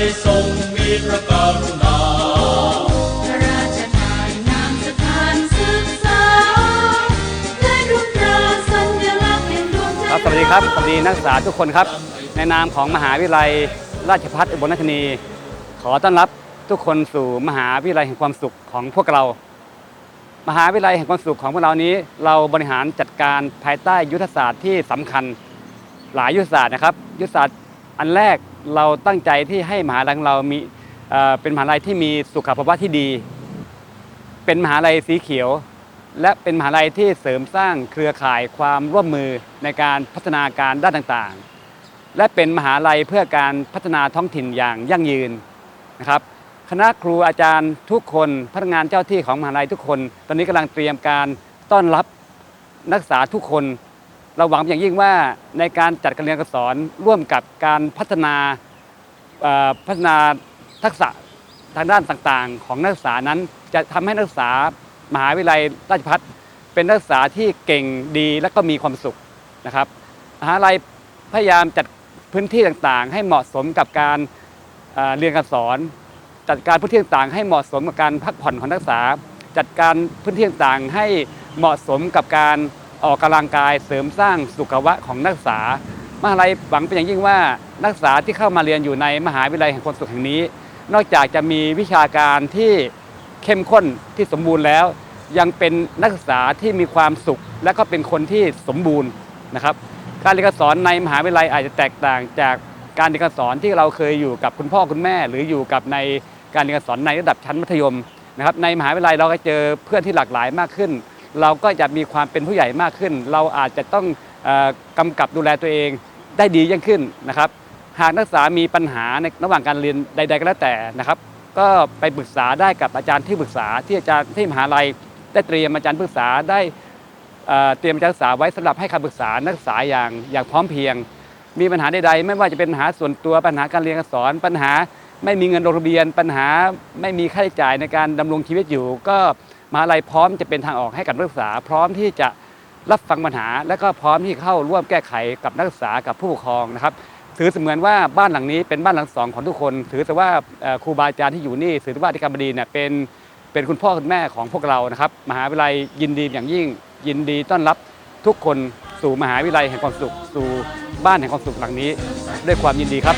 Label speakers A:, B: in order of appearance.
A: ยทรงมีพระกรุณา
B: พระราชทานนามสถานศึกษา และดวงตราสัญลักษณ์แห่งดวงใจ
C: ครับสวัสดีครับสวัสดีนักศึกษาทุกคนครับ ในนามของมหาวิทยาลัยราชภัฏอุบลราชธานี ขอต้อนรับทุกคนสู่มหาวิทยาลัยแห่งความสุขของพวกเรา มหาวิทยาลัยแห่งความสุขของพวกเรานี้ เราบริหารจัดการภายใต้ยุทธศาสตร์ที่สำคัญ หลายยุทธศาสตร์นะครับ ยุทธศาสตร์ อันแรกเราตั้งใจที่ให้มหาลัยเรามีเอ่อเป็นมหาลัยที่มีสุขภาวะที่ดี เป็นมหาลัยสีเขียว และเป็นมหาลัยที่เสริมสร้างเครือข่ายความร่วมมือในการพัฒนาการด้านต่างๆ และเป็นมหาลัยเพื่อการพัฒนาท้องถิ่นอย่างยั่งยืนนะครับคณะครูอาจารย์ทุกคนพนักงานเจ้าที่ของมหาลัยทุกคน ตอนนี้กำลังเตรียมการต้อนรับนักศึกษาทุกคน เราหวังอย่างยิ่งว่าในการจัดการเรียนการสอนร่วมกับการพัฒนาพัฒนาทักษะทางด้านต่างๆ ของนักศึกษานั้นจะทำให้นักศึกษามหาวิทยาลัยราชภัฏเป็นนักศึกษาที่เก่งดีและก็มีความสุขนะครับมหาลัยพยายามจัดพื้นที่ต่างๆ ให้เหมาะสมกับการเเรียนการสอน จัดการพื้นที่ต่างๆ ให้เหมาะสมกับการพักผ่อนของนักศึกษา จัดการพื้นที่ต่างๆ ให้เหมาะสมกับการ ออกกำลังกายเสริมสร้างสุขภาวะของนักศึกษามหาลัยหวังเป็นอย่างยิ่งว่านักศึกษาที่เข้ามาเรียนอยู่ในมหาวิทยาลัยแห่งความสุขแห่งนี้ นอกจากจะมีวิชาการที่เข้มข้นที่สมบูรณ์แล้ว ยังเป็นนักศึกษาที่มีความสุข และก็เป็นคนที่สมบูรณ์นะครับ การเรียนการสอนในมหาวิทยาลัยอาจจะแตกต่างจากการเรียนการสอนที่เราเคยอยู่กับคุณพ่อคุณแม่ หรืออยู่กับในการเรียนการสอนในระดับชั้นมัธยมนะครับในมหาวิทยาลัยเราก็เจอเพื่อนที่หลากหลายมากขึ้น เราก็จะมีความเป็นผู้ใหญ่มากขึ้น เราอาจจะต้องกำกับดูแลตัวเองได้ดียิ่งขึ้นนะครับ หากนักศึกษามีปัญหาในระหว่างการเรียนใด ๆ ก็แล้วแต่นะครับ ก็ไปปรึกษาได้กับอาจารย์ที่ปรึกษาที่อาจารย์ที่มหาลัยได้เตรียมอาจารย์ปรึกษาได้เตรียมอาจารย์ศึกษาไว้สำหรับให้คำปรึกษานักศึกษาอย่างอย่างพร้อมเพียง มีปัญหาใดๆ ไม่ว่าจะเป็นปัญหาส่วนตัวปัญหาการเรียนการสอนปัญหาไม่มีเงินลงทะเบียน ปัญหาไม่มีค่าใช้จ่ายในการดำรงชีวิตอยู่ ก็มหาลัยพร้อมจะเป็นทางออกให้กับนักศึกษา พร้อมที่จะรับฟังปัญหา และก็พร้อมที่เข้าร่วมแก้ไขกับนักศึกษากับผู้ปกครองนะครับ ถือเสมือนว่าบ้านหลังนี้เป็นบ้านหลังสองของทุกคน ถือแต่ว่าครูบาอาจารย์ที่อยู่นี่ถือว่าที่การบดีเนี่ยเป็นเป็นคุณพ่อคุณแม่ของพวกเรานะครับมหาวิทยาลัยยินดีอย่างยิ่ง ยินดีต้อนรับทุกคนสู่มหาวิทยาลัยแห่งความสุขสู่บ้านแห่งความสุขหลังนี้ ด้วยความยินดีครับ